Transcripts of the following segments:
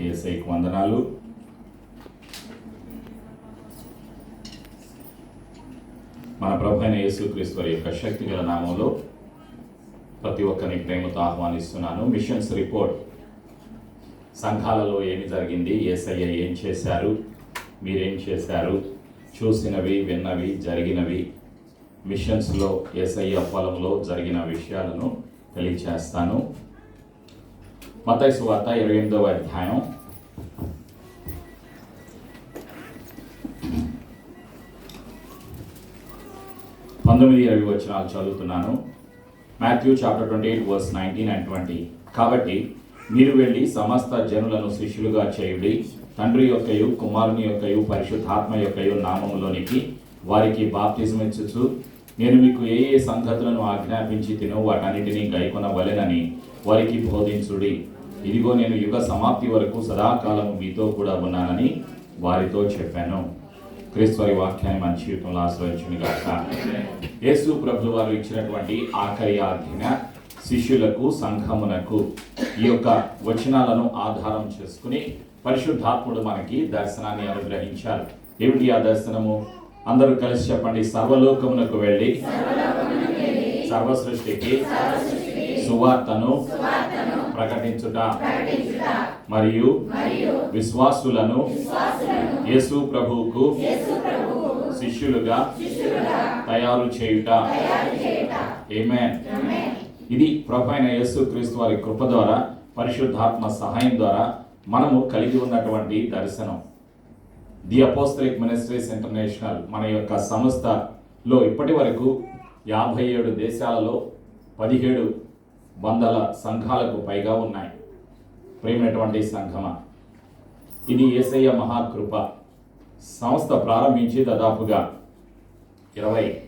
బట్టి ఎస్ఐకి వందనాలు. మన ప్రభు అయిన యేసుక్రీస్తు యొక్క శక్తిగల నామంలో ప్రతి ఒక్కరిని ప్రేమతో ఆహ్వానిస్తున్నాను. మిషన్స్ రిపోర్ట్ సంఘాలలో ఏమి జరిగింది? ఏసయ్య ఏం చేశారు? మీరేం చేశారు? చూసినవి విన్నవి జరిగినవి. మిషన్స్లో ఏసయ్య పొలంలో జరిగిన విషయాలను తెలియచేస్తాను. మతైసు సువార్త ఇరవై ఎనిమిదవ అధ్యాయం పంతొమ్మిది ఇరవై వచనాలు చదువుతున్నాను. Matthew chapter twenty eight verse nineteen and twenty కాబట్టి మీరు వెళ్ళి సమస్త జనులను శిష్యులుగా చేయుడి తండ్రి యొక్కయు కుమారుని యొక్కయు పరిశుద్ధాత్మ యొక్కయు నామంలోనికి వారికి బాప్తిజం ఇచ్చుచు నేను మీకు ఏ ఏ సంగతులను ఆజ్ఞాపించి తినో వాటన్నిటినీ గైకొనవలెనని వారికి బోధించుడి. ఇదిగో నేను యుగ సమాప్తి వరకు సదాకాలము మీతో కూడా ఉన్నానని వారితో చెప్పాను. క్రీస్తువారి వాక్యాన్ని మన జీవితంలో ఆశ్రయించుని కాక యేసు ప్రభులు వారు ఇచ్చినటువంటి ఆఖరి ఆజ్ఞ శిష్యులకు సంఘమునకు ఈ యొక్క వచనాలను ఆధారం చేసుకుని పరిశుద్ధాత్ముడు మనకి దర్శనాన్ని అనుగ్రహించారు. ఏమిటి ఆ దర్శనము? అందరూ కలిసి చెప్పండి సర్వలోకమునకు వెళ్ళి సర్వ సృష్టికి సువార్తను ప్రకటించుట. మరియు విశ్వాసులను యేసు ప్రభువుకు శిష్యులుగా తయారు చేయుట. ఆమేన్ ఇది ప్రభు అయిన యేసు క్రీస్తు వారి కృప ద్వారా పరిశుద్ధాత్మ సహాయం ద్వారా మనము కలిగి ఉన్నటువంటి దర్శనం. ది అపోస్తలిక్ మినిస్ట్రీస్ ఇంటర్నేషనల్ మన యొక్క సంస్థలో ఇప్పటి వరకు యాభై ఏడు దేశాలలో పదిహేడు వందల సంఘాలకు పైగా ఉన్నాయి. ప్రేమైనటువంటి సంఘమ. ఇది ఏసయ్య మహాకృప. సంస్థ ప్రారంభించి దాదాపుగా ఇరవై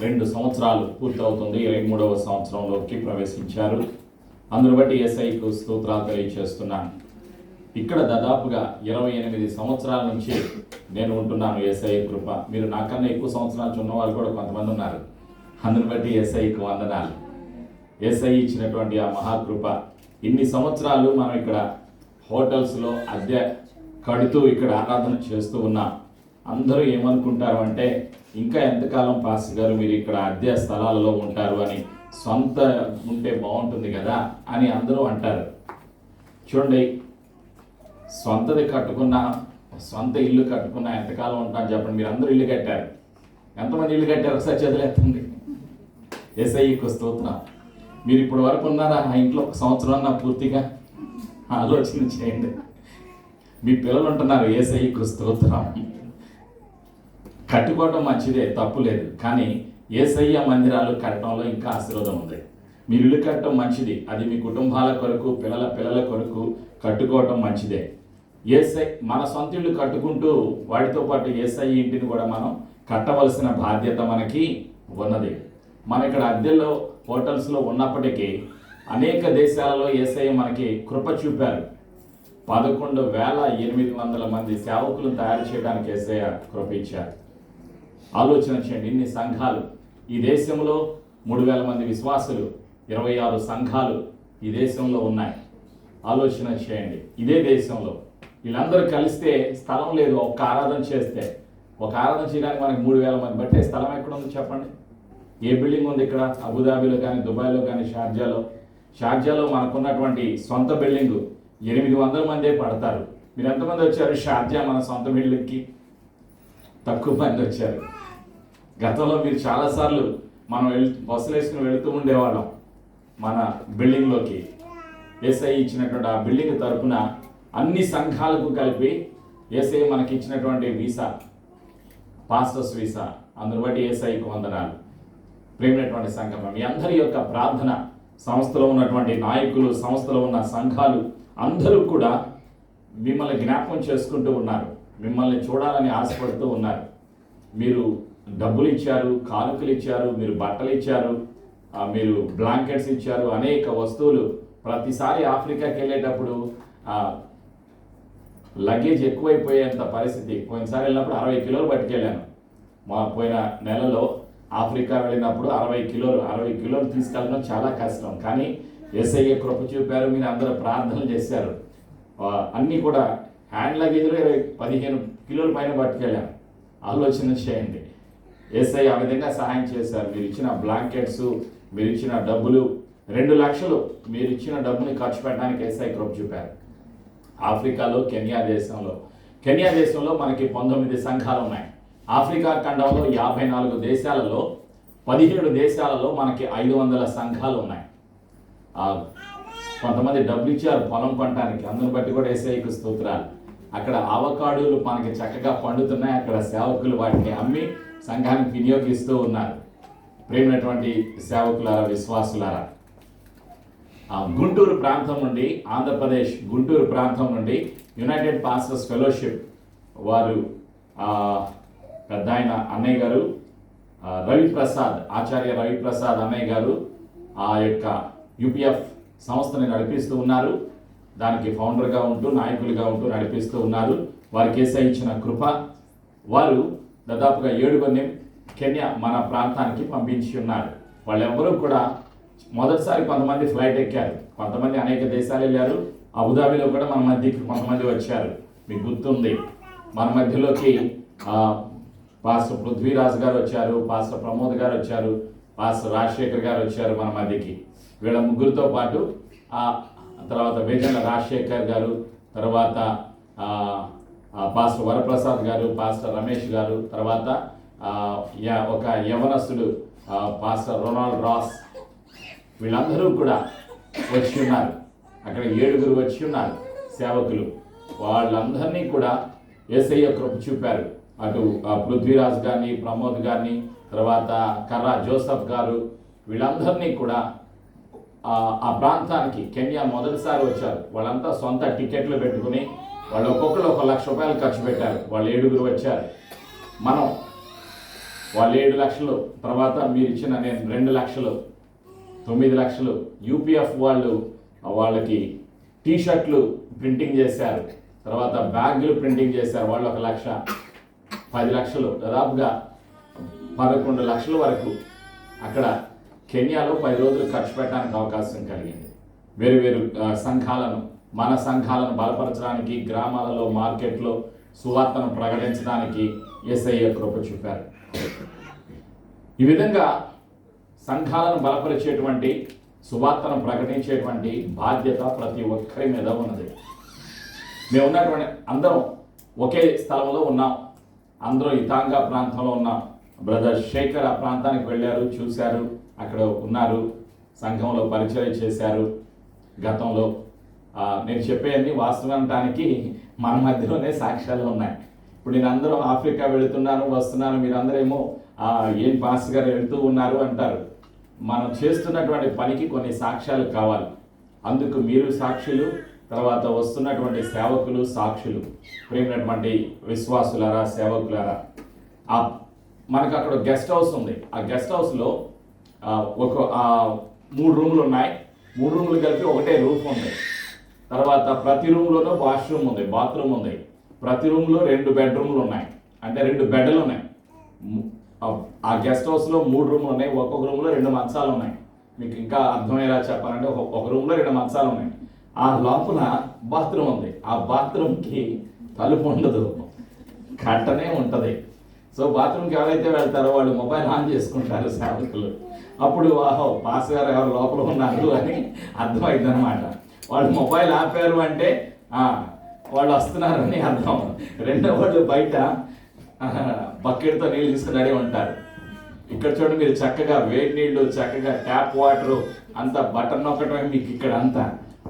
రెండు సంవత్సరాలు పూర్తవుతుంది. ఇరవై మూడవ సంవత్సరంలోకి ప్రవేశించారు. అందును బట్టి ఎస్ఐకు స్తోత్రాలు తెలియజేస్తున్నాను ఇక్కడ దాదాపుగా ఇరవై ఎనిమిది సంవత్సరాల నుంచి నేను ఉంటున్నాను ఎస్ఐ కృప. మీరు నాకన్నా ఎక్కువ సంవత్సరాల నుంచి కూడా కొంతమంది ఉన్నారు. అందును బట్టి ఎస్ఐకు వందనాలు. ఎస్ఐ ఇచ్చినటువంటి ఆ మహాకృప. ఇన్ని సంవత్సరాలు మనం ఇక్కడ హోటల్స్లో అద్దె కడుతూ ఇక్కడ ఆరాధన చేస్తూ ఉన్నాం. అందరూ ఏమనుకుంటారు అంటే ఇంకా ఎంతకాలం పాస్ గారు మీరు ఇక్కడ అద్దె స్థలాలలో ఉంటారు అని సొంత ఉంటే బాగుంటుంది కదా అని అందరూ అంటారు. చూడండి సొంతది కట్టుకున్నా సొంత ఇల్లు కట్టుకున్నా ఎంతకాలం ఉంటాను చెప్పండి. మీరు అందరూ ఇల్లు కట్టారు. ఎంతమంది ఇల్లు కట్టారు? ఒకసారి చదివేస్తుంది ఎస్ఐకి స్తోత్రం. మీరు ఇప్పటి వరకు ఉన్నారా? ఆ ఇంట్లో ఒక సంవత్సరం నా పూర్తిగా ఆలోచన చేయండి. మీ పిల్లలు ఉంటున్నారు. ఏసఐకి స్తోత్రం. కట్టుకోవడం మంచిదే తప్పు లేదు. కానీ ఏసయ్య మందిరాలు కట్టడంలో ఇంకా ఆశీర్వాదం ఉంది. మీరు ఇల్లు కట్టడం మంచిది. అది మీ కుటుంబాల కొరకు పిల్లల పిల్లల కొరకు కట్టుకోవటం మంచిదే. ఏసై మన సొంత ఇల్లు కట్టుకుంటూ వాటితో పాటు ఏసఐ ఇంటిని కూడా మనం కట్టవలసిన బాధ్యత మనకి ఉన్నది. మన ఇక్కడ అద్దెల్లో హోటల్స్లో ఉన్నప్పటికీ అనేక దేశాలలో ఏసఐ మనకి కృప చూపారు. పదకొండు వేల ఎనిమిది వందల మంది సేవకులను తయారు చేయడానికి ఏసయ్య కృప ఇచ్చారు. ఆలోచన చేయండి ఇన్ని సంఘాలు. ఈ దేశంలో మూడు వేల మంది విశ్వాసులు ఇరవై ఆరు సంఘాలు ఈ దేశంలో ఉన్నాయి. ఆలోచన చేయండి ఇదే దేశంలో. వీళ్ళందరూ కలిస్తే స్థలం లేదు ఒక్క ఆరాధన చేస్తే. ఒక ఆరాధన చేయడానికి మనకి మూడు వేల మంది బట్టే స్థలం ఎక్కడ ఉంది చెప్పండి. ఏ బిల్డింగ్ ఉంది ఇక్కడ? అబుదాబిలో కానీ దుబాయ్లో కానీ షార్జాలో? షార్జాలో మనకున్నటువంటి సొంత బిల్డింగ్ ఎనిమిది వందల మందే పడతారు. మీరు ఎంతమంది వచ్చారు షార్జా మన సొంత బిల్డింగ్కి? తక్కువ మంది వచ్చారు. గతంలో మీరు చాలాసార్లు మనం వెళ్ బస్సులు వేసుకుని వెళుతూ ఉండేవాళ్ళం మన బిల్డింగ్లోకి. ఎస్ఐ ఇచ్చినటువంటి ఆ బిల్డింగ్ తరపున అన్ని సంఘాలకు కలిపి ఎస్ఐ మనకి ఇచ్చినటువంటి వీసా పాస్టర్స్ వీసా. అందుబాటు బట్టి ఏసఐకి వందనాలు. ప్రేమైనటువంటి సంఘం. మీ అందరి యొక్క ప్రార్థన సంస్థలో ఉన్నటువంటి నాయకులు సంస్థలో ఉన్న సంఘాలు అందరూ కూడా మిమ్మల్ని జ్ఞాపకం చేసుకుంటూ ఉన్నారు. మిమ్మల్ని చూడాలని ఆశపడుతూ ఉన్నారు. మీరు డబ్బులు ఇచ్చారు కానుకలు ఇచ్చారు మీరు బట్టలు ఇచ్చారు మీరు బ్లాంకెట్స్ ఇచ్చారు అనేక వస్తువులు ప్రతిసారి ఆఫ్రికాకి వెళ్ళేటప్పుడు లగేజ్ ఎక్కువైపోయేంత పరిస్థితి. పోయినసారి వెళ్ళినప్పుడు అరవై కిలోలు పట్టుకెళ్ళాను. మా పోయిన నెలలో ఆఫ్రికా వెళ్ళినప్పుడు అరవై కిలోలు అరవై కిలోలు తీసుకెళ్ళడం చాలా కష్టం. కానీ ఎస్ఐఏ కృప చూపారు మీరు అందరూ ప్రార్థనలు చేశారు. అన్నీ కూడా హ్యాండ్ లగేజ్లో ఇరవై పదిహేను కిలోల పైన పట్టుకెళ్ళాను ఆలోచన చేయండి. ఎస్ఐ ఆ విధంగా సహాయం చేశారు. మీరు ఇచ్చిన బ్లాంకెట్స్ మీరు ఇచ్చిన డబ్బులు రెండు లక్షలు మీరు ఇచ్చిన డబ్బుని ఖర్చు పెట్టడానికి ఎస్ఐ కృప చూపారు. ఆఫ్రికాలో కెన్యా దేశంలో. కెన్యా దేశంలో మనకి పంతొమ్మిది సంఘాలు ఉన్నాయి. ఆఫ్రికా ఖండంలో యాభై నాలుగు దేశాలలో పదిహేడు దేశాలలో మనకి ఐదు వందల సంఘాలు ఉన్నాయి. కొంతమంది డబ్బులు పొలం పంటానికి అందుని బట్టి కూడా ఏసైకు స్తోత్రాలు. అక్కడ ఆవకాడులు మనకి చక్కగా పండుతున్నాయి. అక్కడ సేవకులు వాటిని అమ్మి సంఘానికి వినియోగిస్తూ ఉన్నారు. ప్రేమైనటువంటి సేవకులారా విశ్వాసులారా గుంటూరు ప్రాంతం నుండి ఆంధ్రప్రదేశ్ గుంటూరు ప్రాంతం నుండి యునైటెడ్ పాస్టర్స్ ఫెలోషిప్ వారు పెద్ద ఆయన అన్నయ్య గారు రవిప్రసాద్ ఆచార్య రవిప్రసాద్ అన్నయ్య గారు ఆ యొక్క యూపీఎఫ్ సంస్థని నడిపిస్తూ ఉన్నారు. దానికి ఫౌండర్గా ఉంటూ నాయకులుగా ఉంటూ నడిపిస్తూ ఉన్నారు. వారి కేసాయించిన కృప. వారు దాదాపుగా ఏడుగురిని కెన్యా మన ప్రాంతానికి పంపించి ఉన్నారు. వాళ్ళెవ్వరూ కూడా మొదటిసారి కొంతమంది ఫ్లైట్ ఎక్కారు. కొంతమంది అనేక దేశాలు వెళ్ళారు. అబుదాబిలో కూడా మన మధ్యకి కొంతమంది వచ్చారు. మీకు గుర్తుంది మన మధ్యలోకి పాస్టర్ పృథ్వీరాజ్ గారు వచ్చారు పాస్టర్ ప్రమోద్ గారు వచ్చారు పాస్టర్ రాజశేఖర్ గారు వచ్చారు మన మధ్యకి. వీళ్ళ ముగ్గురితో పాటు ఆ తర్వాత వేదన రాజశేఖర్ గారు తర్వాత పాస్టర్ వరప్రసాద్ గారు పాస్టర్ రమేష్ గారు తర్వాత ఒక యవనస్తుడు పాస్టర్ రొనాల్డ్ రాస్. వీళ్ళందరూ కూడా వచ్చి ఉన్నారు. అక్కడ ఏడుగురు వచ్చి ఉన్నారు సేవకులు. వాళ్ళందరినీ కూడా ఏసయ్య కృప చూపారు. అటు ఆ, పృథ్వీరాజ్ గారిని ప్రమోద్ గారిని తర్వాత కర్రా జోసఫ్ గారు వీళ్ళందరినీ కూడా ఆ ఆ ప్రాంతానికి కెన్యా మొదటిసారి వచ్చారు. వాళ్ళంతా సొంత టికెట్లు పెట్టుకుని వాళ్ళు ఒక్కొక్కరు ఒక లక్ష రూపాయలు ఖర్చు పెట్టారు. వాళ్ళు ఏడుగురు వచ్చారు. మనం వాళ్ళు ఏడు లక్షలు తర్వాత మీరు ఇచ్చిన నేను రెండు లక్షలు తొమ్మిది లక్షలు యూపీఎఫ్ వాళ్ళు వాళ్ళకి టీ షర్ట్లు ప్రింటింగ్ చేశారు. తర్వాత బ్యాగులు ప్రింటింగ్ చేశారు. వాళ్ళు ఒక లక్ష పది లక్షలు దాదాపుగా పదకొండు లక్షల వరకు అక్కడ కెన్యాలో పది రోజులు ఖర్చు పెట్టడానికి అవకాశం కలిగింది. వేరు వేరు సంఘాలను మన సంఘాలను బలపరచడానికి గ్రామాలలో మార్కెట్లో సువార్తను ప్రకటించడానికి ఎస్ఐఏ కృప చూపారు. ఈ విధంగా సంఘాలను బలపరిచేటువంటి సువార్తను ప్రకటించేటువంటి బాధ్యత ప్రతి ఒక్కరి మీద ఉన్నది. మేము ఉన్నటువంటి అందరం ఒకే స్థలంలో ఉన్నాం. అందరూ ఇతాంగా ప్రాంతంలో ఉన్న బ్రదర్ శేఖర్ ఆ ప్రాంతానికి వెళ్ళారు చూశారు అక్కడ ఉన్నారు సంఘంలో పరిచయం చేశారు. గతంలో నేను చెప్పేవన్నీ వాస్తవంటానికి మన మధ్యలోనే సాక్ష్యాలు ఉన్నాయి. ఇప్పుడు నేను అందరూ ఆఫ్రికా వెళుతున్నాను వస్తున్నాను మీరందరేమో ఏం పాస్ గారు వెళ్తూ ఉన్నారు అంటారు. మనం చేస్తున్నటువంటి పనికి కొన్ని సాక్ష్యాలు కావాలి. అందుకు మీరు సాక్షులు తర్వాత వస్తున్నటువంటి సేవకులు సాక్షులు ప్రేమైనటువంటి విశ్వాసులారా సేవకులారా. ఆ మనకు అక్కడ గెస్ట్ హౌస్ ఉంది. ఆ గెస్ట్ హౌస్లో ఒక మూడు రూములు ఉన్నాయి. మూడు రూములు కలిపి ఒకటే రూఫ్ ఉంది. తర్వాత ప్రతి రూమ్లోనూ వాష్రూమ్ ఉంది బాత్రూమ్ ఉంది. ప్రతి రూమ్లో రెండు బెడ్రూమ్లు ఉన్నాయి. అంటే రెండు బెడ్లు ఉన్నాయి. ఆ- గెస్ట్ హౌస్లో మూడు రూమ్లు ఉన్నాయి. ఒక్కొక్క రూమ్లో రెండు మంచాలు ఉన్నాయి. మీకు ఇంకా అర్థమయ్యేలా చెప్పాలంటే ఒక ఒక రూమ్లో రెండు మంచాలు ఉన్నాయి. ఆ లోపల బాత్రూమ్ ఉంది. ఆ బాత్రూమ్కి తలుపు ఉండదు. కట్టనే ఉంటుంది. సో బాత్రూమ్కి ఎవరైతే వెళ్తారో వాళ్ళు మొబైల్ ఆన్ చేసుకుంటారు సేవకులు. అప్పుడు వాహో పాస్ గారు ఎవరు లోపల ఉన్నారు అని అర్థమైంది అనమాట వాళ్ళు మొబైల్ ఆపారు అంటే వాళ్ళు వస్తున్నారని అర్థం. రెండో వాళ్ళు బయట బకెట్తో నీళ్ళు తీసుకుని ఉంటారు. ఇక్కడ చూడండి మీరు చక్కగా వేడి నీళ్ళు చక్కగా ట్యాప్ వాటర్ అంతా బటన్ నొక్కటమే మీకు ఇక్కడ అంతా.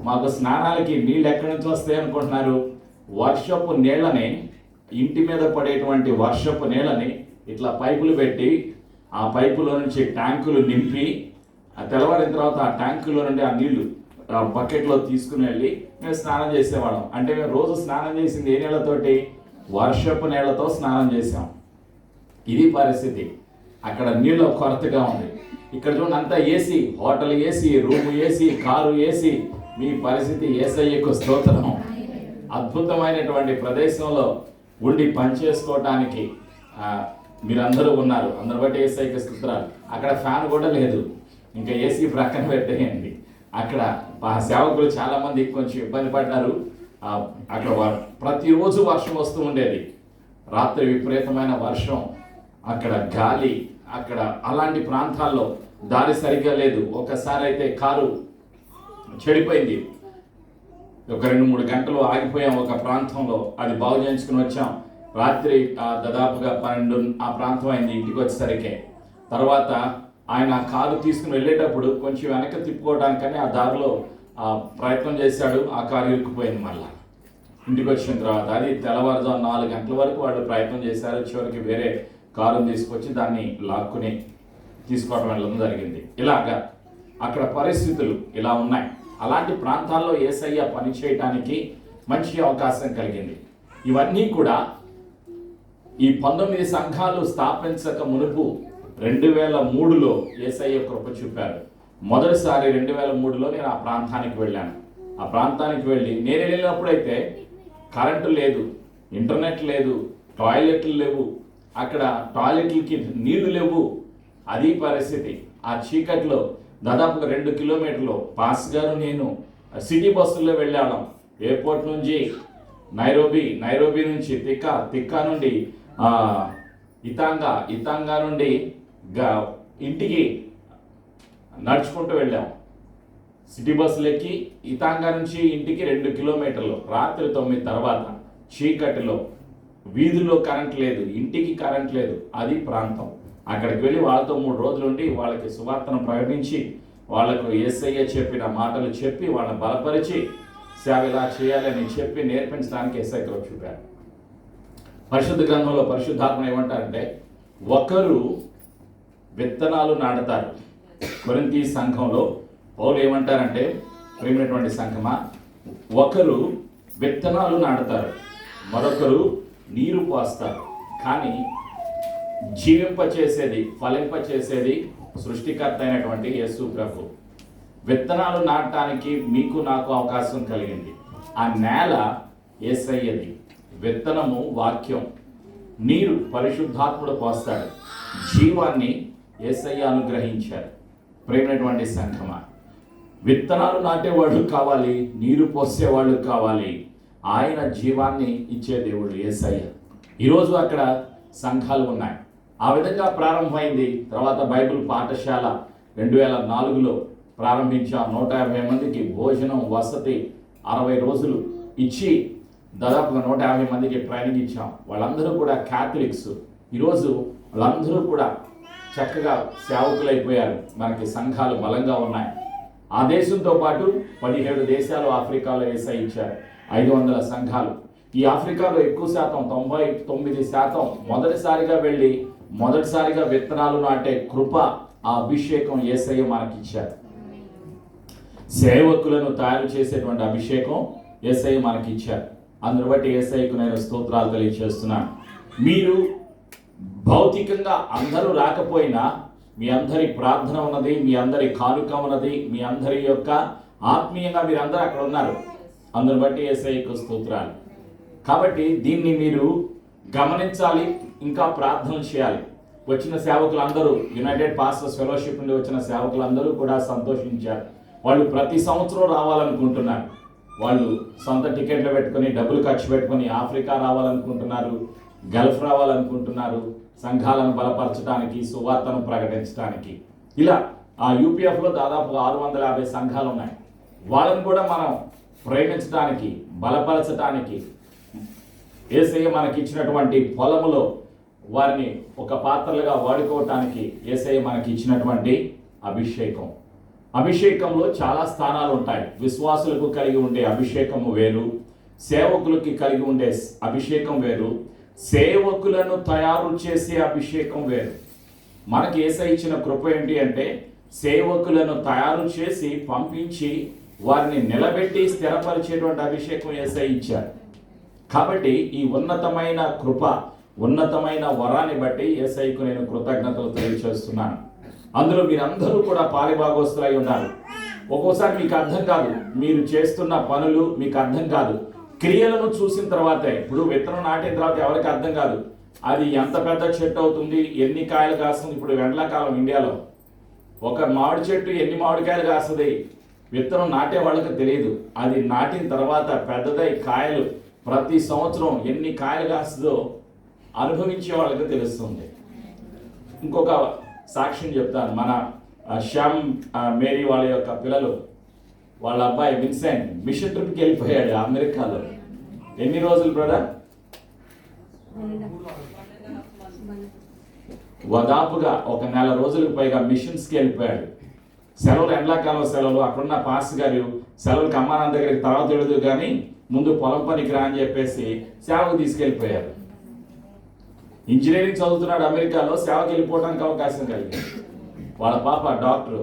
మాకు స్నానాలకి నీళ్ళు ఎక్కడి నుంచి వస్తాయి అనుకుంటున్నారు? వర్షపు నీళ్ళని ఇంటి మీద పడేటువంటి వర్షపు నీళ్ళని ఇట్లా పైపులు పెట్టి ఆ పైపులో నుంచి ట్యాంకులు నింపి ఆ తెల్లవారిన తర్వాత ఆ ట్యాంకులో నుండి ఆ నీళ్ళు ఆ బకెట్లో తీసుకుని వెళ్ళి మేము స్నానం చేసేవాళ్ళం. అంటే మేము రోజు స్నానం చేసింది ఏ నీళ్ళతోటి? వర్షపు నీళ్ళతో స్నానం చేసాం ఇది పరిస్థితి. అక్కడ నీళ్ళ కొరతగా ఉంది. ఇక్కడ చూడండి అంతా AC hotel AC room AC car AC మీ పరిస్థితి ఏసయ్యకు స్తోత్రం. అద్భుతమైనటువంటి ప్రదేశంలో ఉండి పనిచేసుకోవటానికి మీరందరూ ఉన్నారు. అందరు బట్టి ఏసైకి స్తోత్రాలు. అక్కడ ఫ్యాన్ కూడా లేదు. ఇంకా ఏసీ ప్రక్కన పెట్టేయండి. అక్కడ ఆ సేవకులు చాలామంది కొంచెం ఇబ్బంది పడ్డారు. అక్కడ ప్రతిరోజు వర్షం వస్తూ ఉండేది. రాత్రి విపరీతమైన వర్షం. అక్కడ గాలి అక్కడ అలాంటి ప్రాంతాల్లో దారి సరిగ్గా లేదు. ఒకసారి అయితే కారు చెడిపోయింది. ఒక రెండు మూడు గంటలు ఆగిపోయాం ఒక ప్రాంతంలో. అది బాగు చేయించుకుని వచ్చాం. రాత్రి దాదాపుగా పన్నెండు ఆ ప్రాంతం అయింది ఇంటికి వచ్చేసరికి. తర్వాత ఆయన ఆ కారు తీసుకుని వెళ్ళేటప్పుడు కొంచెం వెనక తిప్పుకోవడానికని ఆ దారిలో ఆ, ప్రయత్నం చేశాడు. ఆ కారు ఇరుక్కుపోయింది మళ్ళా. ఇంటికి వచ్చిన తర్వాత అది తెల్లవారుజాము నాలుగు గంటల వరకు వాళ్ళు ప్రయత్నం చేశారు. చివరికి వేరే కారుని తీసుకొచ్చి దాన్ని లాక్కుని తీసుకోవడం వెళ్ళడం జరిగింది. ఇలాగా అక్కడ పరిస్థితులు ఇలా ఉన్నాయి. అలాంటి ప్రాంతాల్లో ఏసయ్య పనిచేయటానికి మంచి అవకాశం కలిగింది. ఇవన్నీ కూడా ఈ పంతొమ్మిది సంఘాలు స్థాపించక మునుపు రెండు వేల మూడులో ఏసయ్య కృప చూపారు. మొదటిసారి రెండు వేల మూడులో నేను ఆ ప్రాంతానికి వెళ్ళాను. ఆ ప్రాంతానికి వెళ్ళి నేను వెళ్ళినప్పుడైతే కరెంటు లేదు ఇంటర్నెట్ లేదు టాయిలెట్లు లేవు అక్కడ టాయిలెట్లకి నీళ్ళు లేవు. అది పరిస్థితి. ఆ చీకట్లో దాదాపు రెండు కిలోమీటర్లు. పాస్ గారు నేను సిటీ బస్సుల్లో వెళ్ళాను. ఎయిర్పోర్ట్ నుంచి నైరోబి నైరోబి నుంచి తిక్కా తిక్కా నుండి ఇతాంగా ఇతాంగా నుండి ఇంటికి నడుచుకుంటూ వెళ్ళాం. సిటీ బస్సులు ఎక్కి ఇతాంగా నుంచి ఇంటికి రెండు కిలోమీటర్లు. రాత్రి తొమ్మిది తర్వాత చీకటిలో వీధుల్లో కరెంట్ లేదు ఇంటికి కరెంట్ లేదు అది ప్రాంతం. అక్కడికి వెళ్ళి వాళ్ళతో మూడు రోజులు ఉండి వాళ్ళకి సువార్తను ప్రకటించి వాళ్ళకు ఎస్ఐ చెప్పిన మాటలు చెప్పి వాళ్ళని బలపరిచి సేవ ఇలా చేయాలని చెప్పి నేర్పించడానికి ఎస్ఐ కృప చూపారు. పరిశుద్ధ గ్రంథంలో పరిశుద్ధాత్మ ఏమంటారంటే ఒకరు విత్తనాలు నాటుతారు. కొరింతి సంఘంలో పౌరులు ఏమంటారంటే ప్రేమైనటువంటి సంఘమా ఒకరు విత్తనాలు నాటుతారు మరొకరు నీరు పోస్తారు. కానీ జీవింపచేసేది ఫలింపచేసేది సృష్టికర్త అయినటువంటి యేసు ప్రభు. విత్తనాలు నాటడానికి మీకు నాకు అవకాశం కలిగింది. ఆ నేల ఏసయ్యది. విత్తనము వాక్యం. నీరు పరిశుద్ధాత్ముడు పోస్తాడు. జీవాన్ని ఏసయ్య అనుగ్రహించారు ప్రేమైనటువంటి సంఘమ విత్తనాలు నాటేవాళ్ళు కావాలి నీరు పోసేవాళ్ళు కావాలి. ఆయన జీవాన్ని ఇచ్చే దేవుడు ఏసయ్య. ఈరోజు అక్కడ సంఘాలు ఉన్నాయి. ఆ విధంగా ప్రారంభమైంది. తర్వాత బైబిల్ పాఠశాల రెండు వేల నాలుగులో ప్రారంభించాం. నూట యాభై మందికి భోజనం వసతి అరవై రోజులు ఇచ్చి దాదాపుగా నూట యాభై మందికి ట్రైనింగ్ ఇచ్చాం. వాళ్ళందరూ కూడా క్యాథలిక్స్. ఈరోజు వాళ్ళందరూ కూడా చక్కగా సేవకులైపోయారు. మనకి సంఘాలు బలంగా ఉన్నాయి. ఆ దేశంతో పాటు పదిహేడు దేశాలు ఆఫ్రికాలో ఏసై ఇచ్చారు. ఐదు వందల సంఘాలు. ఈ ఆఫ్రికాలో ఎక్కువ శాతం తొంభై తొమ్మిది శాతం మొదటిసారిగా వెళ్ళి మొదటిసారిగా విత్తనాలు నాటే కృప ఆ అభిషేకం ఏసయ్య మనకిచ్చారు సేవకులను తయారు చేసేటువంటి అభిషేకం ఏసఐ మనకి ఇచ్చారు అందును బట్టి ఏసఐకు నేను స్తోత్రాలు తెలియజేస్తున్నాను మీరు భౌతికంగా అందరూ రాకపోయినా మీ అందరి ప్రార్థన ఉన్నది మీ అందరి కానుక ఉన్నది మీ అందరి యొక్క ఆత్మీయంగా మీరు అందరూ అక్కడ ఉన్నారు. అందును బట్టి ఏసఐకు స్తోత్రాలు. కాబట్టి దీన్ని మీరు గమనించాలి ఇంకా ప్రార్థన చేయాలి. వచ్చిన సేవకులందరూ యునైటెడ్ పాస్టర్స్ ఫెలోషిప్ నుండి వచ్చిన సేవకులందరూ కూడా సంతోషించారు. వాళ్ళు ప్రతి సంవత్సరం రావాలనుకుంటున్నారు. వాళ్ళు సొంత టికెట్లు పెట్టుకొని డబ్బులు ఖర్చు పెట్టుకొని ఆఫ్రికా రావాలనుకుంటున్నారు గల్ఫ్ రావాలనుకుంటున్నారు సంఘాలను బలపరచడానికి సువార్తను ప్రకటించడానికి. ఇలా ఆ యూపీఎఫ్లో దాదాపు ఆరు వందల యాభై సంఘాలు ఉన్నాయి వాళ్ళని కూడా మనం ప్రేమించడానికి బలపరచడానికి ఏసయ్య మనకి ఇచ్చినటువంటి పొలములో వారిని ఒక పాత్రలుగా వాడుకోవటానికి ఏసయ్య మనకి ఇచ్చినటువంటి అభిషేకం. అభిషేకంలో చాలా స్థానాలు ఉంటాయి విశ్వాసులకు కలిగి ఉండే అభిషేకము వేరు సేవకులకి కలిగి ఉండే అభిషేకం వేరు సేవకులను తయారు చేసే అభిషేకం వేరు. మనకి ఏసై ఇచ్చిన కృప ఏంటి అంటే సేవకులను తయారు చేసి పంపించి వారిని నిలబెట్టి స్థిరపరిచేటువంటి అభిషేకం ఏసై ఇచ్చారు. కాబట్టి ఈ ఉన్నతమైన కృప ఉన్నతమైన వరాన్ని బట్టి ఏసైకు నేను కృతజ్ఞతలు తెలియజేస్తున్నాను అందులో మీరందరూ కూడా పాలిభాగోస్తులై ఉన్నారు ఒక్కోసారి మీకు అర్థం కాదు. మీరు చేస్తున్న పనులు మీకు అర్థం కాదు. క్రియలను చూసిన తర్వాతే. ఇప్పుడు విత్తనం నాటిన తర్వాత ఎవరికి అర్థం కాదు. అది ఎంత పెద్ద చెట్టు అవుతుంది ఎన్ని కాయలు కాస్తుంది. ఇప్పుడు ఎండాకాలం ఇండియాలో. ఒక మామిడి చెట్టు ఎన్ని మామిడికాయలు కాస్తుంది? విత్తనం నాటే వాళ్ళకి తెలియదు. అది నాటిన తర్వాత పెద్దదై కాయలు ప్రతి సంవత్సరం ఎన్ని కాయలు కాస్తుందో అనుభవించే వాళ్ళకి తెలుస్తుంది. ఇంకొక సాక్ష్యం చెప్తాను. మన శ్యామ్ మేరీ వాళ్ళ యొక్క పిల్లలు వాళ్ళ అబ్బాయి విన్సెంట్ మిషన్ ట్రిప్కి వెళ్ళిపోయాడు అమెరికాలో. ఎన్ని రోజులు బ్రదర్? వదాపుగా ఒక నెల రోజులకు పైగా మిషన్స్కి వెళ్ళిపోయాడు. సెలవులు ఎండాకాలం సెలవులు అక్కడున్న పాస్ గారు సెలవులకు అమ్మానాన్న దగ్గరికి తర్వాత వెళ్ళదు కానీ ముందు పొలం పనికిరా అని చెప్పేసి సేవకు తీసుకెళ్ళిపోయారు. ఇంజనీరింగ్ చదువుతున్నాడు అమెరికాలో సేవకి వెళ్ళిపోవడానికి అవకాశం కలిగింది. వాళ్ళ పాప డాక్టర్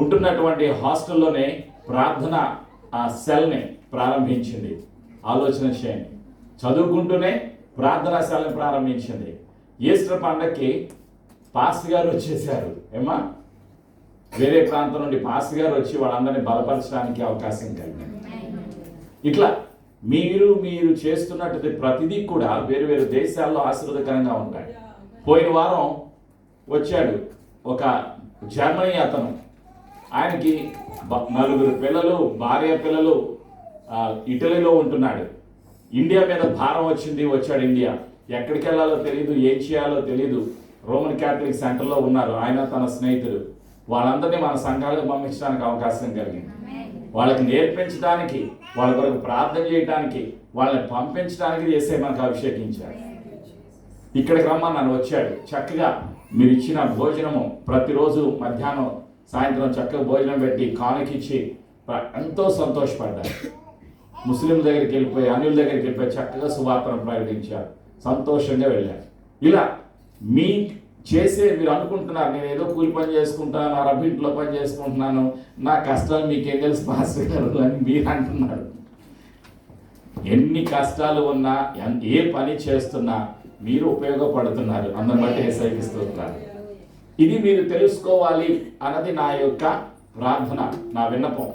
ఉంటున్నటువంటి హాస్టల్లోనే ప్రార్థన ఆ సెల్ని ప్రారంభించింది. ఆలోచన చేయండి. చదువుకుంటూనే ప్రార్థనా సెల్ని ప్రారంభించింది. ఈస్టర్ పండక్కి పాస్ గారు వచ్చేసారు ఏమా వేరే ప్రాంతం నుండి పాస్ గారు వచ్చి వాళ్ళందరినీ బలపరచడానికి అవకాశం కలిగింది. ఇట్లా మీరు మీరు చేస్తున్నట్టు ప్రతిదీ కూడా వేరు వేరు దేశాల్లో ఆశీర్వదకరంగా ఉంటాయి. పోయిన వారం వచ్చాడు ఒక జర్మనీ అతను. ఆయనకి నలుగురు పిల్లలు భార్య పిల్లలు ఇటలీలో ఉంటున్నాడు. ఇండియా మీద భారం వచ్చింది వచ్చాడు ఇండియా. ఎక్కడికి వెళ్ళాలో తెలియదు ఏం చేయాలో తెలియదు రోమన్ క్యాథలిక్ సెంటర్లో ఉన్నారు. ఆయన తన స్నేహితులు వాళ్ళందరినీ మన సంఘాలకు పంపించడానికి అవకాశం కలిగింది. వాళ్ళకి నేర్పించడానికి వాళ్ళ కొరకు ప్రార్థన చేయడానికి వాళ్ళని పంపించడానికి చేసే మనకు అభిషేకించాడు. ఇక్కడికి రమ్మన్నాను వచ్చాడు. చక్కగా మీరు ఇచ్చిన భోజనము ప్రతిరోజు మధ్యాహ్నం సాయంత్రం చక్కగా భోజనం పెట్టి కానుకిచ్చి ఎంతో సంతోషపడ్డారు ముస్లిం దగ్గరికి వెళ్ళిపోయి అనిల్ దగ్గరికి వెళ్ళిపోయి చక్కగా సువార్తను ప్రకటించారు సంతోషంగా వెళ్ళారు ఇలా మీ చేసే మీరు అనుకుంటున్నారు నేను ఏదో కూలి పని చేసుకుంటాను అరబింట్లో పని చేసుకుంటున్నాను నా కష్టాలు మీకేం తెలుసు మాస్టర్ గారు అని మీరు అంటున్నారు. ఎన్ని కష్టాలు ఉన్నా ఏ పని చేస్తున్నా మీరు ఉపయోగపడుతున్నారు. అందరి బట్టి ఏసైకి ఇది మీరు తెలుసుకోవాలి అన్నది నా యొక్క ప్రార్థన నా విన్నపం.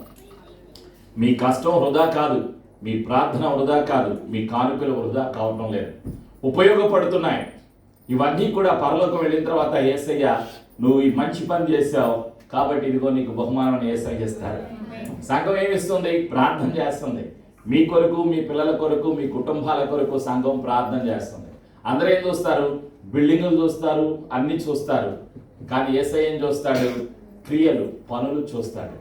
మీ కష్టం వృధా కాదు మీ ప్రార్థన వృధా కాదు మీ కానుకలు వృధా కావటం లేదు. ఉపయోగపడుతున్నాయి. ఇవన్నీ కూడా పరలోకం వెళ్ళిన తర్వాత ఏసయ్య నువ్వు ఈ మంచి పని చేసావు కాబట్టి ఇదిగో నీకు బహుమానం ఏసై చేస్తారు సంఘం ఏమిస్తుంది? ప్రార్థన చేస్తుంది. మీ కొరకు మీ పిల్లల కొరకు మీ కుటుంబాల కొరకు సంఘం ప్రార్థన చేస్తుంది. అందరూ ఏం చూస్తారు? బిల్డింగులు చూస్తారు అన్ని చూస్తారు. కానీ ఏసఐ ఏం చూస్తాడు? క్రియలు పనులు చూస్తాడు.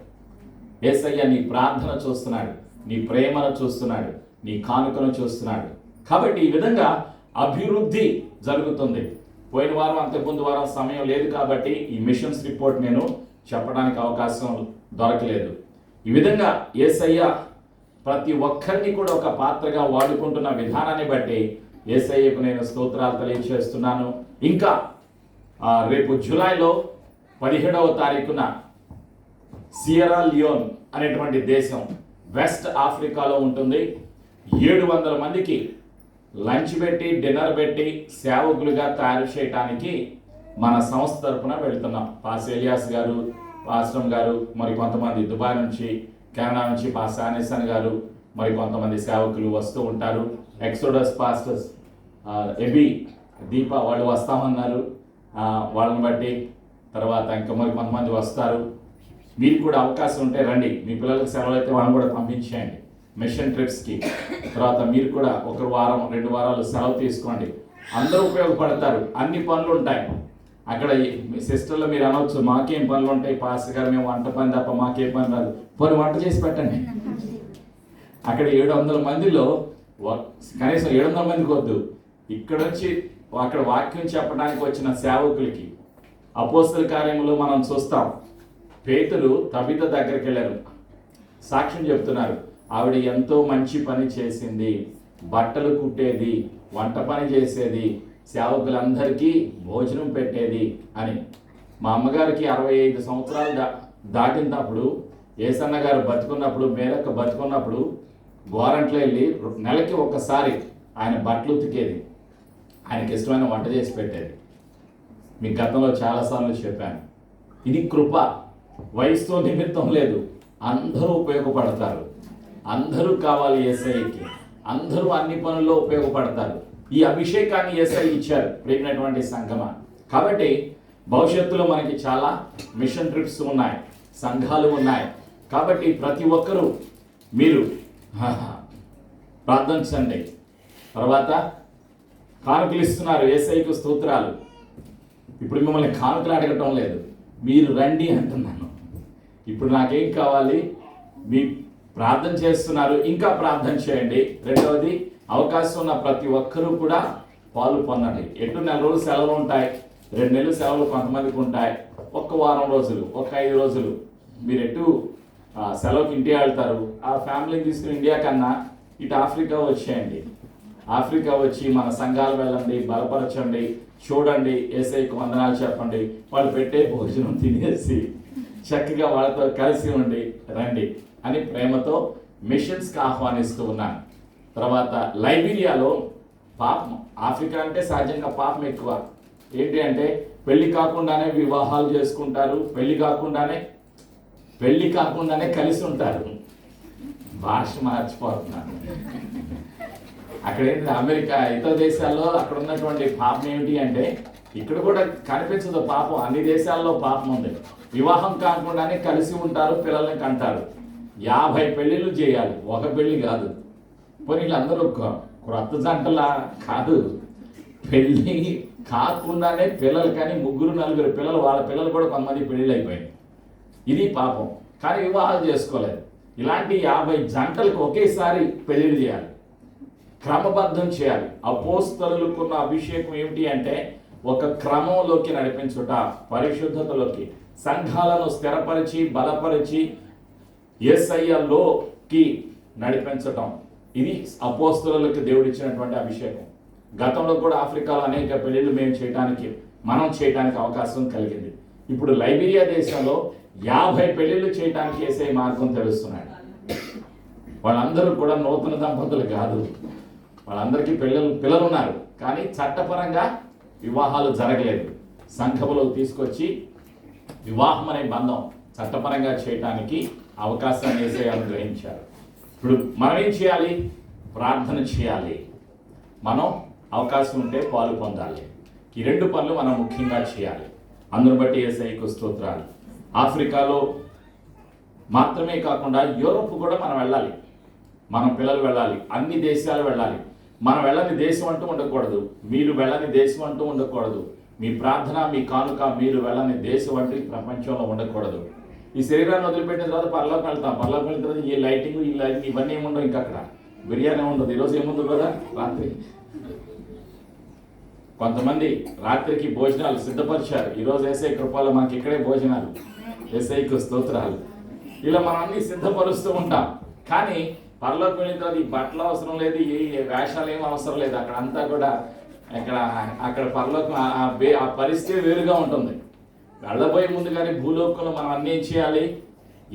ఏసయ్య నీ ప్రార్థన చూస్తున్నాడు నీ ప్రేమను చూస్తున్నాడు నీ కానుకను చూస్తున్నాడు. కాబట్టి ఈ విధంగా అభివృద్ధి జరుగుతుంది. పోయిన వారం అంతకుముందు వారం సమయం లేదు కాబట్టి ఈ మిషన్స్ రిపోర్ట్ నేను చెప్పడానికి అవకాశం దొరకలేదు. ఈ విధంగా ఏసయ్య ప్రతి ఒక్కరిని కూడా ఒక పాత్రగా వాడుకుంటున్న విధానాన్ని బట్టి ఏసయ్యకు నేను స్తోత్రాలు తెలియజేస్తున్నాను ఇంకా రేపు జూలైలో పదిహేడవ తారీఖున సియరా లియోన్ అనేటువంటి దేశం వెస్ట్ ఆఫ్రికాలో ఉంటుంది. ఏడు వందల మందికి లంచ్ పెట్టి డిన్నర్ పెట్టి సేవకులుగా తయారు చేయడానికి మన సంస్థ తరఫున వెళ్తున్నాం. పాస్ ఎలియాస్ గారు ఆశ్రమ్ గారు మరి కొంతమంది దుబాయ్ నుంచి కెనడా నుంచి పాస్ ఆనేసన్ గారు మరి కొంతమంది సేవకులు వస్తూ ఉంటారు. ఎక్సోడస్ పాస్టర్స్ ఎబి దీప వాళ్ళు వస్తామన్నారు. వాళ్ళని బట్టి తర్వాత ఇంకా మరి కొంతమంది వస్తారు. మీరు కూడా అవకాశం ఉంటే రండి. మీ పిల్లలకు సెలవులు అయితే వాళ్ళని కూడా పంపించేయండి. మిషన్ ట్రిప్స్కి తర్వాత మీరు కూడా ఒక వారం రెండు వారాలు సెలవు తీసుకోండి. అందరూ ఉపయోగపడతారు. అన్ని పనులు ఉంటాయి. అక్కడ మీ సిస్టర్లో మీరు అనవచ్చు మాకేం పనులు ఉంటాయి? పాస్ గారు మేము వంట పని తప్ప మాకేం పని రాదు. పోనీ వంట చేసి పెట్టండి. అక్కడ ఏడు వందల మందిలో వ- కనీసం ఏడు వందల మందికి వద్దు. ఇక్కడ వచ్చి అక్కడ వాక్యం చెప్పడానికి వచ్చిన సేవకులకి అపోస్తల కార్యంలో మనం చూస్తాం. పేతులు తబిత దగ్గరికి వెళ్ళారు. సాక్ష్యం చెప్తున్నారు. ఆవిడ ఎంతో మంచి పని చేసింది. బట్టలు కుట్టేది వంట పని చేసేది సేవకులందరికీ భోజనం పెట్టేది అని. మా అమ్మగారికి అరవై ఐదు సంవత్సరాలు దా దాటినప్పుడు ఏసన్న గారు బతుకున్నప్పుడు మేరక్క బతుకున్నప్పుడు గోరంట్లో వెళ్ళి నెలకి ఒకసారి ఆయన బట్టలు ఉతికేది. ఆయనకి ఇష్టమైన వంట చేసి పెట్టేది. మీ గతంలో చాలాసార్లు చెప్పాను. ఇది కృప. వయసుతో నిమిత్తం లేదు. అందరూ ఉపయోగపడతారు. అందరూ కావాలి ఎస్ఐకి అందరూ అన్ని పనుల్లో ఉపయోగపడతారు. ఈ అభిషేకాన్ని ఎస్ఐ ఇచ్చారు ప్రేమినటువంటి సంఘమ. కాబట్టి భవిష్యత్తులో మనకి చాలా మిషన్ ట్రిప్స్ ఉన్నాయి సంఘాలు ఉన్నాయి. కాబట్టి ప్రతి ఒక్కరూ మీరు ప్రార్థించండి తర్వాత కానుకలు ఇస్తున్నారు ఏసైకు స్తోత్రాలు. ఇప్పుడు మిమ్మల్ని కానుకలు అడగటం లేదు. మీరు రండి అంటున్నాను. ఇప్పుడు నాకేం కావాలి? మీ ప్రార్థన చేస్తున్నారు. ఇంకా ప్రార్థన చేయండి. రెండవది అవకాశం ఉన్న ప్రతి ఒక్కరూ కూడా పాలు పొందండి. ఎటు నెల రోజులు సెలవులు ఉంటాయి? రెండు నెలలు సెలవులు కొంతమందికి ఉంటాయి. ఒక్క వారం రోజులు ఒక ఐదు రోజులు. మీరు ఎటు సెలవుకి ఇండియా వెళ్తారు? ఆ ఫ్యామిలీని తీసుకుని ఇండియా కన్నా ఇటు ఆఫ్రికా వచ్చేయండి. ఆఫ్రికా వచ్చి మన సంఘాలు వెళ్ళండి బలపరచండి చూడండి ఏసైకి వందనాలు చెప్పండి. వాళ్ళు పెట్టే భోజనం తినేసి చక్కగా వాళ్ళతో కలిసి ఉండి రండి. అని ప్రేమతో మిషన్స్కి ఆహ్వానిస్తూ ఉన్నాను తర్వాత లైబీరియాలో పాపం ఆఫ్రికా అంటే సహజంగా పాపం ఎక్కువ. ఏంటి అంటే పెళ్ళి కాకుండానే వివాహాలు చేసుకుంటారు పెళ్ళి కాకుండానే పెళ్ళి కాకుండానే కలిసి ఉంటారు. భాష మార్చిపోతున్నాను. అక్కడ ఏంటంటే అమెరికా ఇతర దేశాల్లో అక్కడ ఉన్నటువంటి పాపం ఏమిటి అంటే ఇక్కడ కూడా కనిపించదు పాపం అన్ని దేశాల్లో పాపం ఉంది. వివాహం కాకుండానే కలిసి ఉంటారు పిల్లల్ని కంటారు. యాభై పెళ్ళిళ్ళు చేయాలి. ఒక పెళ్ళి కాదు. పోనీ వీళ్ళందరూ క్రొత్త జంటలా కాదు. పెళ్ళి కాకుండానే పిల్లలు కానీ ముగ్గురు నలుగురు పిల్లలు వాళ్ళ పిల్లలు కూడా కొంతమంది పెళ్ళిళ్ళు అయిపోయాయి. ఇది పాపం. కానీ వివాహాలు చేసుకోలేదు. ఇలాంటి యాభై జంటలకు ఒకేసారి పెళ్ళిళ్ళు చేయాలి. క్రమబద్ధం చేయాలి. అపోస్తలుకున్న అభిషేకం ఏమిటి అంటే ఒక క్రమంలోకి నడిపించుట పరిశుద్ధతలోకి. సంఘాలను స్థిరపరిచి బలపరిచి ఎస్ఐలోకి నడిపించటం. ఇది అపోస్తలకు దేవుడిచ్చినటువంటి అభిషేకం. గతంలో కూడా ఆఫ్రికాలో అనేక పెళ్ళిళ్ళు మేము చేయడానికి మనం చేయడానికి అవకాశం కలిగింది. ఇప్పుడు లైబీరియా దేశంలో యాభై పెళ్ళిళ్ళు చేయడానికి వేసే మార్గం తెలుస్తున్నాడు. వాళ్ళందరూ కూడా నూతన దంపతులు కాదు. వాళ్ళందరికీ పిల్లలు పిల్లలు ఉన్నారు కానీ చట్టపరంగా వివాహాలు జరగలేదు. సంఘములో తీసుకొచ్చి వివాహం అనే బంధం చట్టపరంగా చేయటానికి అవకాశాన్ని వేసే గ్రహించారు. ఇప్పుడు మనం ఏం చేయాలి? ప్రార్థన చేయాలి. మనం అవకాశం ఉంటే పాలు పొందాలి. ఈ రెండు పనులు మనం ముఖ్యంగా చేయాలి. అందును బట్టి ఏసైకు స్తోత్రాలు. ఆఫ్రికాలో మాత్రమే కాకుండా యూరోప్ కూడా మనం వెళ్ళాలి. మన పిల్లలు వెళ్ళాలి. అన్ని దేశాలు వెళ్ళాలి. మనం వెళ్ళని దేశం అంటూ ఉండకూడదు. మీరు వెళ్ళని దేశం అంటూ ఉండకూడదు. మీ ప్రార్థన మీ కానుక మీరు వెళ్ళని దేశం అంటూ ప్రపంచంలో ఉండకూడదు. ఈ శరీరాన్ని వదిలిపెట్టిన తర్వాత పర్లోకి వెళ్తాం. పర్లోకి వెళ్ళిన తర్వాత ఈ లైటింగ్ ఈ లైటింగ్ ఇవన్నీ ఏముండవు ఇంకా అక్కడ. బిర్యానీ ఉండదు ఈరోజు ఏముంది కదా? రాత్రి. కొంతమంది రాత్రికి భోజనాలు సిద్ధపరిచారు. ఈరోజు ఏసై కృపాలో మనకి ఇక్కడే భోజనాలు. ఏసైకు స్తోత్రాలు. ఇలా మనం అన్ని సిద్ధపరుస్తూ ఉంటాం. కానీ పరలోకి వెళ్ళిన తర్వాత ఈ బట్టలు అవసరం లేదు ఈ వేషాలు ఏం అవసరం లేదు. అక్కడ అంతా కూడా ఇక్కడ అక్కడ పరలోకం ఆ పరిస్థితి వేరుగా ఉంటుంది. వెళ్ళబోయే ముందు కానీ భూలోకంలో మనం అన్నీ ఏం చేయాలి?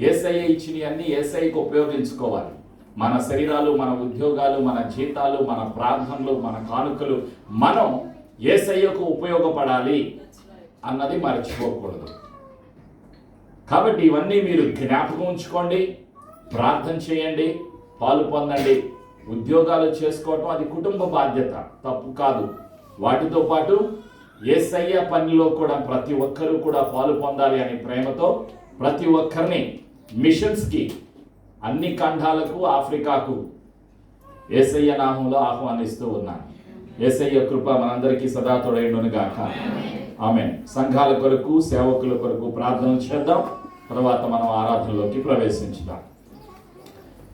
ఏసఐ ఇచ్చినవి అన్నీ ఏసఐకి ఉపయోగించుకోవాలి. మన శరీరాలు మన ఉద్యోగాలు మన జీతాలు మన ప్రార్థనలు మన కానుకలు మనం ఏసయ్యకు ఉపయోగపడాలి అన్నది మర్చిపోకూడదు. కాబట్టి ఇవన్నీ మీరు జ్ఞాపకం ఉంచుకోండి ప్రార్థన చేయండి పాలు పొందండి ఉద్యోగాలు చేసుకోవటం అది కుటుంబ బాధ్యత తప్పు కాదు. వాటితో పాటు ఏసయ్య పనిలో కూడా ప్రతి ఒక్కరూ కూడా పాలు పొందాలి అనే ప్రేమతో ప్రతి ఒక్కరిని మిషన్స్కి అన్ని ఖండాలకు ఆఫ్రికాకు ఏసయ్య నామంలో ఆహ్వానిస్తూ ఉన్నాను. ఏసయ్య కృప మనందరికీ సదా తోడైండును గాక. ఆమె సంఘాల కొరకు సేవకుల కొరకు ప్రార్థన చేద్దాం. తర్వాత మనం ఆరాధనలోకి ప్రవేశించుదాం.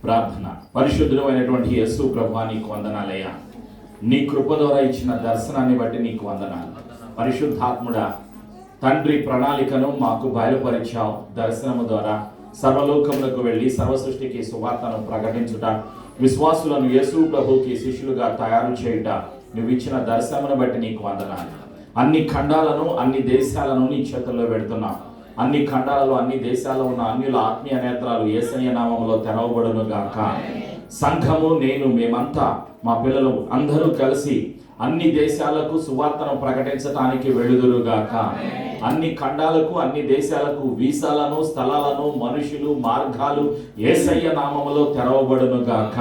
ప్రార్థన. పరిశుద్ధమైనటువంటి యేసు ప్రభా నీకు వందనాలయ్యా. నీ కృప ద్వారా ఇచ్చిన దర్శనాన్ని బట్టి నీకు వందనాలు. పరిశుద్ధాత్ముడ తండ్రి ప్రణాళికను మాకు బయలుపరిచావు. దర్శనము ద్వారా సర్వలోకములకు వెళ్ళి సర్వసృష్టికి సువార్తను ప్రకటించుట విశ్వాసులను యేసు ప్రభుకి శిష్యులుగా తయారు చేయుట నువ్వు ఇచ్చిన దర్శనమును బట్టి నీకు వందనాలు. అన్ని ఖండాలను అన్ని దేశాలను నీ చేతుల్లో పెడుతున్నావు అన్ని ఖండాలలో అన్ని దేశాల్లో ఉన్న అన్యుల ఆత్మీయ నేత్రాలు ఏసయ్య నామంలో తెరవబడును గాక సంఘము నేను మేమంతా మా పిల్లలు అందరూ కలిసి అన్ని దేశాలకు సువార్తను ప్రకటించడానికి వెళుదురుగాక అన్ని ఖండాలకు అన్ని దేశాలకు వీసాలను స్థలాలను మనుషులు మార్గాలు ఏసయ్య నామములో తెరవబడును గాక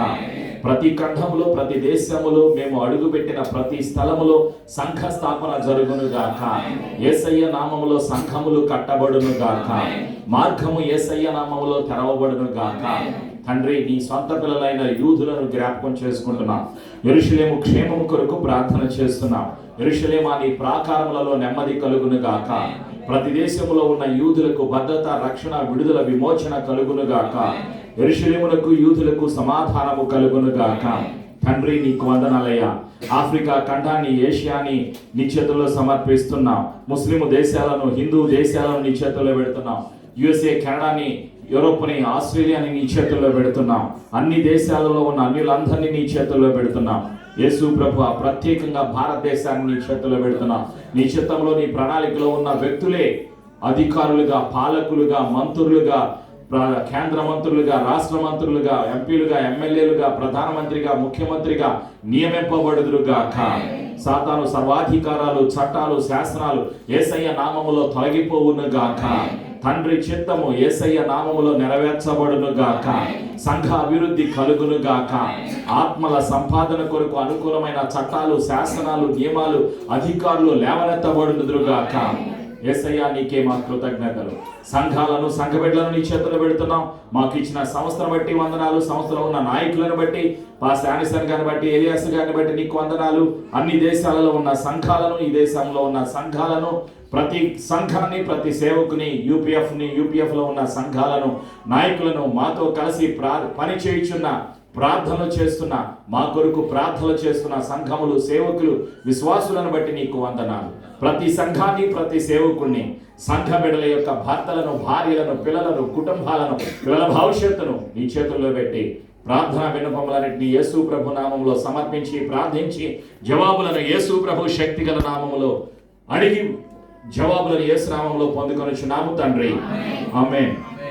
ప్రతి ఖండములో ప్రతి దేశములో మేము అడుగుపెట్టిన ప్రతి స్థలములో సంఘ స్థాపన జరుగును గాక ఏసయ్య నామములో సంఘములు కట్టబడును గాక మార్గము ఏసయ్య నామములో తెరవబడును గాక తండ్రి నీ సొంత పిల్లలైన యూదులను జ్ఞాపకం చేసుకుంటున్నాం. ఎరుషులేము క్షేమము కొరకు ప్రార్థన చేస్తున్నాం. ఎరుషులేమా నీ ప్రాకారములలో నెమ్మది కలుగును గాక ప్రతి దేశములో ఉన్న యూదులకు భద్రత రక్షణ విడుదల విమోచన కలుగును గాక ఎరుషులేములకు యూదులకు సమాధానము కలుగును గాక తండ్రి నీకు వందనాలయ్యా. ఆఫ్రికా ఖండాన్ని ఏషియాని నీ చేతుల్లో సమర్పిస్తున్నాం. ముస్లిం దేశాలను హిందూ దేశాలను నీ చేతుల్లో పెడుతున్నాం. యుఎస్ఏ కెనడాని యూరోప్ని ఆస్ట్రేలియాని నీ చేతుల్లో పెడుతున్నాం. అన్ని దేశాలలో ఉన్న అన్యులందరినీ నీ చేతుల్లో పెడుతున్నాం. యేసు ప్రభు ప్రత్యేకంగా భారతదేశాన్ని నీ చేతుల్లో పెడుతున్నాం. నీ చిత్తంలో నీ ప్రణాళికలో ఉన్న వ్యక్తులే అధికారులుగా పాలకులుగా మంత్రులుగా ప్ర- కేంద్ర మంత్రులుగా రాష్ట్ర మంత్రులుగా ఎంపీలుగా ఎమ్మెల్యేలుగా ప్రధానమంత్రిగా ముఖ్యమంత్రిగా నియమింపబడుదురుగాక. సాతాను సర్వాధికారాలు చట్టాలు శాసనాలు ఏసయ్య నామములో తొలగిపోవునుగాక. తండ్రి చిత్తము ఏసయ్య నామములో నెరవేర్చబడునుగాక సంఘ అభివృద్ధి కలుగునుగాక ఆత్మల సంపాదన కొరకు అనుకూలమైన చట్టాలు శాసనాలు నియమాలు అధికారులు లేవనెత్తబడునుదురుగాక ఏసయ్యా నీకే మా కృతజ్ఞతలు. సంఘాలను సంఘ బిడ్డలను నీ చేతులు పెడుతున్నాం. మాకు ఇచ్చిన సంస్థను బట్టి వందనాలు సంస్థలో ఉన్న నాయకులను బట్టి పా శానిసన్ గారిని బట్టి ఏలియాస్ గారిని బట్టి నీకు వందనాలు. అన్ని దేశాలలో ఉన్న సంఘాలను ఈ దేశంలో ఉన్న సంఘాలను ప్రతి సంఘాన్ని ప్రతి సేవకుని యూపీఎఫ్ని యూపీఎఫ్లో ఉన్న సంఘాలను నాయకులను మాతో కలిసి ప్రా పని చేయుచున్న ప్రార్థనలు చేస్తున్న మా కొరకు ప్రార్థనలు చేస్తున్న సంఘములు సేవకులు విశ్వాసులను బట్టి నీకు వందనాలు. ప్రతి సంఘాన్ని ప్రతి సేవకుణ్ణి సంఘ బిడల యొక్క భర్తలను భార్యలను పిల్లలను కుటుంబాలను పిల్లల భవిష్యత్తును నీ చేతుల్లో పెట్టి ప్రార్థన విన్నపములన్నింటినీ యేసు ప్రభు నామంలో సమర్పించి ప్రార్థించి జవాబులను యేసు ప్రభు శక్తిగల నామములో అడిగి జవాబులను యేసు నామములో పొందుకొనుచున్నాము తండ్రి. ఆమేన్.